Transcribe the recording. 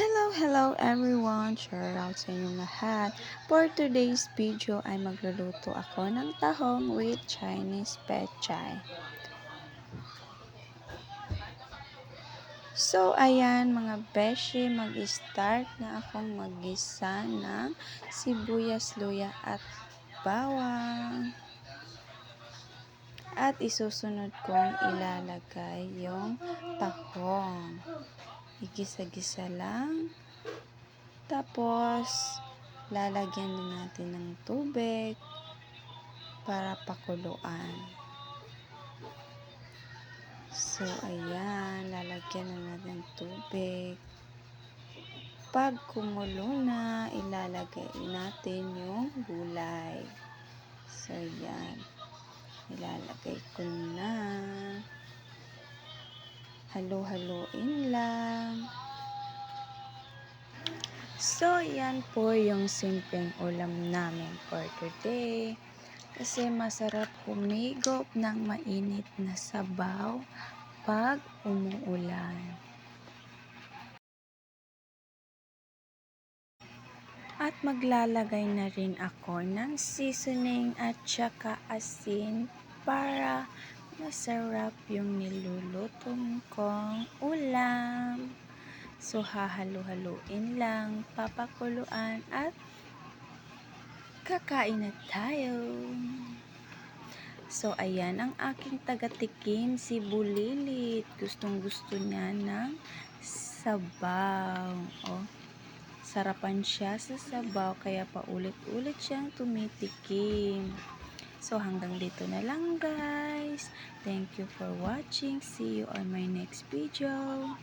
Hello, hello everyone! Shout out sa inyong lahat. For today's video ay magluluto ako ng tahong with Chinese pechay. So, ayan mga beshi, mag-start na akong mag-gisa ng sibuyas, luya at bawang. At isusunod kong ilalagay yung tahong. Igisa-gisa lang. Tapos, lalagyan din natin ng tubig para pakuluan. So, ayan. Lalagyan na natin ng tubig. Pag kumulo na, ilalagay natin yung gulay. So, ayan. Ilalagay ko na halo-haloin lang. So, yan po yung simpleng ulam namin for today. Kasi masarap humigop ng mainit na sabaw pag umuulan. At maglalagay na rin ako ng seasoning at saka asin para masarap yung niluluto kong ulam. So, hahalo-haluin lang, papakuluan at kakain na tayo. So, ayan ang aking tagatikim, si Bulilit. Gustong gusto niya ng sabaw. Oh, sarapan siya sa sabaw, kaya paulit-ulit siyang tumitikim. So, hanggang dito na lang guys. Thank you for watching. See you on my next video.